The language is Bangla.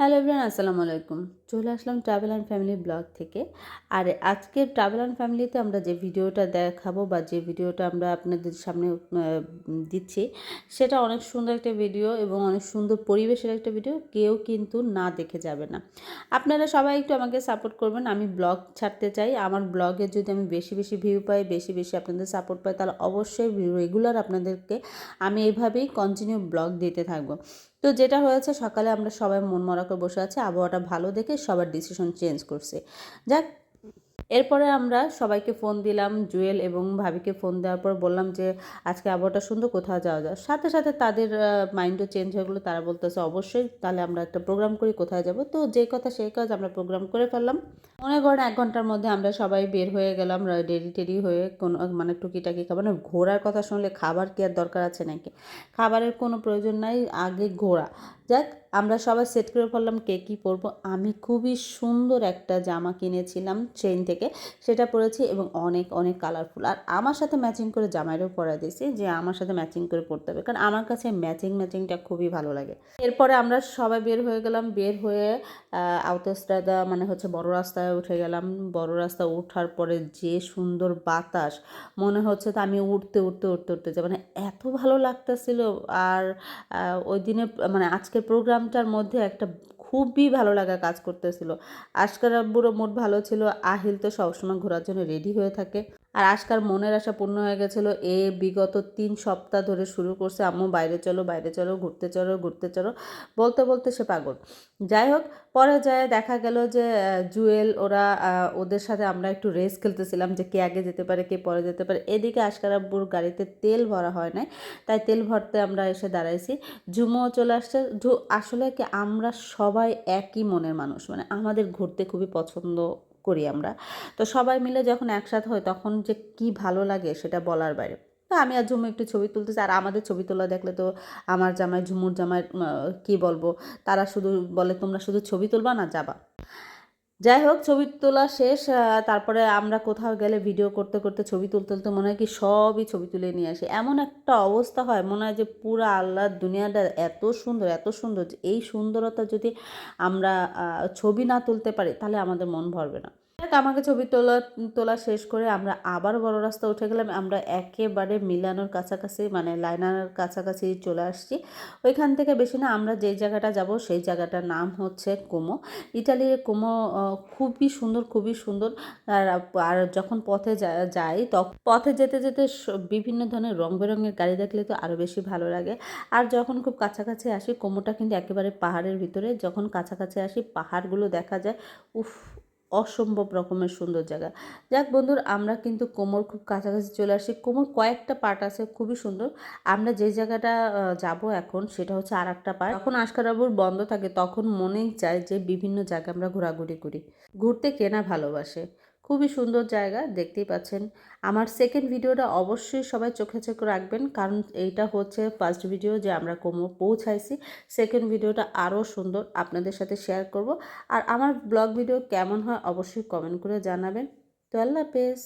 হ্যালো এভরিওয়ান, আসসালামু আলাইকুম। চলে আসলাম ট্রাভেল অ্যান্ড ফ্যামিলি ব্লগ থেকে। আর আজকে ট্রাভেল অ্যান্ড ফ্যামিলিতে আমরা যে ভিডিওটা দেখাবো বা যে ভিডিওটা আমরা আপনাদের সামনে দিচ্ছি, সেটা অনেক সুন্দর একটা ভিডিও এবং অনেক সুন্দর পরিবেশের একটা ভিডিও, কেউ কিন্তু না দেখে যাবে না। আপনারা সবাই একটু আমাকে সাপোর্ট করবেন, আমি ব্লগ ছাড়তে চাই। আমার ব্লগে যদি আমি বেশি বেশি ভিউ পাই, বেশি বেশি আপনাদের সাপোর্ট পাই, তাহলে অবশ্যই রেগুলার আপনাদেরকে আমি এভাবেই কন্টিনিউ ব্লগ দিতে থাকব। তো যেটা হয়েছে, সকালে আমরা সবাই মন মরা করে বসে আছি, আবহাওয়াটা ভালো দেখে সবার ডিসিশন চেঞ্জ করছে। যাক এরপরে আমরা সবাইকে ফোন দিলাম, জুয়েল এবং ভাবিকে ফোন দেওয়ার পর বললাম যে, আজকে আবহাওয়াটা সুন্দর, কোথাও যাওয়া যায় সাথে সাথে তাদের মাইন্ডও চেঞ্জ হয়ে গেলো। তারা বলতেছে, অবশ্যই, তাহলে আমরা একটা প্রোগ্রাম করি, কোথায় যাব? তো যে কথা সেই কাজ আমরা প্রোগ্রাম করে ফেললাম। মনে করেন এক ঘণ্টার মধ্যে আমরা সবাই বের হয়ে গেলাম ডেরি টেরি হয়ে কোনো মানে টুকিটাকি খাবার না ঘোরার কথা শুনলে খাবার কি আর দরকার আছে নাকি? খাবারের কোনো প্রয়োজন নাই, আগে ঘোরা। যাক, আমরা সবাই সেট করে ফেললাম কে কী পরবো। আমি খুবই সুন্দর একটা জামা কিনেছিলাম চেইন থেকে। সেটা পরেছি এবং অনেক অনেক কালারফুল আর আমার সাথে ম্যাচিং করে জামাইরও পরা দিয়েছি যে আমার সাথে ম্যাচিং করে পরতে হবে। কারণ আমার কাছে ম্যাচিং ম্যাচিংটা খুবই ভালো লাগে। এরপরে আমরা সবাই বের হয়ে গেলাম, বের হয়ে আউতস্তাদা মানে হচ্ছে বড় রাস্তায় উঠে গেলাম। বড় রাস্তা ওঠার পরে যে সুন্দর বাতাস, মনে হচ্ছে তো আমি উঠতে উঠতে উঠতে উঠতে যাই মানে এত ভালো লাগতেছিল। আর ওই দিনে মানে আজকের প্রোগ্রামটার মধ্যে একটা খুবই ভালো লাগা কাজ করতেছিল। আশকার আব্বুরও মুড ভালো ছিল। আহিল তো সবসময় ঘোরার জন্য রেডি হয়ে থাকে। আর আজকার মনের আশা পূর্ণ হয়ে গেছিল। এ বিগত তিন সপ্তাহ ধরে শুরু করছে, আম্মু বাইরে চলো বাইরে চলো, ঘুরতে চলো ঘুরতে চলো, বলতে বলতে সে পাগল। যাই হোক, পরে যায়, দেখা গেল যে জুয়েল, ওরা ওদের সাথে আমরা একটু রেস খেলতেছিলাম যে কে আগে যেতে পারে, কে পরে যেতে পারে। এদিকে আজকার আব্বুর গাড়িতে তেল ভরা হয় নাই, তাই তেল ভরতে আমরা এসে দাঁড়াইছি। ঝুমো চলে আসছে। আসলে কি আমরা সবাই একই মনের মানুষ? মানে আমাদের ঘুরতে খুবই পছন্দ করি আমরা। তো সবাই মিলে যখন একসাথে হয় তখন যে কি ভালো লাগে সেটা বলার বাইরে। তো আমি আর ঝুমু একটু ছবি তুলতেছি আর আমাদের ছবি তোলা দেখলে তো আমার জামাই, ঝুমুর জামাই কি বলব, তারা শুধু বলে তোমরা শুধু ছবি তুলবা না, যাবা। যাই হোক, ছবি তোলা শেষ তারপরে আমরা কোথাও গেলে ভিডিও করতে করতে, ছবি তুলতে তুলতে মনে হয় কি সবই ছবি তুলে নিয়ে আসি। এমন একটা অবস্থা হয়, মনে হয় যে পুরো আল্লাহর দুনিয়াটা এত সুন্দর এত সুন্দর এই সুন্দরতা যদি আমরা ছবি না তুলতে পারি তাহলে আমাদের মন ভরবে না। আমাকে ছবি তোলা তোলা শেষ করে আমরা আবার বড় রাস্তা উঠে গেলাম। আমরা একেবারে মিলানোর কাছাকাছি মানে লাইনার কাছাকাছি চলে আসছি। ওইখান থেকে বেশি না, আমরা যেই জায়গাটা যাব সেই জায়গাটার নাম হচ্ছে কোমো। ইটালির কোমো খুবই সুন্দর খুবই সুন্দর। আর আর যখন পথে যাই তখন পথে যেতে যেতে বিভিন্ন ধরনের রং বেরঙের গাড়ি দেখলে তো আরও বেশি ভালো লাগে। আর যখন খুব কাছাকাছি আসি, কোমোটা কিন্তু একেবারে পাহাড়ের ভিতরে। যখন কাছাকাছি আসি, পাহাড়গুলো দেখা যায়, উফ অসম্ভব রকমের সুন্দর জায়গা। যাক বন্ধুর, আমরা কিন্তু কোমর খুব কাছাকাছি চলে আসি। কোমর কয়েকটা পার্ট আছে, খুবই সুন্দর। আমরা যে জায়গাটা যাব এখন সেটা হচ্ছে আর একটা পার্ট যখন আশকারাবুর বন্ধ থাকে, তখন মনেই চায় যে বিভিন্ন জায়গা আমরা ঘোরাঘুরি করি। ঘুরতে কেনা ভালোবাসে। খুবই সুন্দর জায়গা, দেখতেই পাচ্ছেন। আমার সেকেন্ড ভিডিওটা অবশ্যই সবাই চোখে চোখে রাখবেন, কারণ এইটা হচ্ছে ফার্স্ট ভিডিও যে আমরা কোমো, পৌঁছাইছি। সেকেন্ড ভিডিওটা আরও সুন্দর আপনাদের সাথে শেয়ার করব। আর আমার ব্লগ ভিডিও কেমন হয় অবশ্যই কমেন্ট করে জানাবেন। তো আল্লাহ হাফেজ।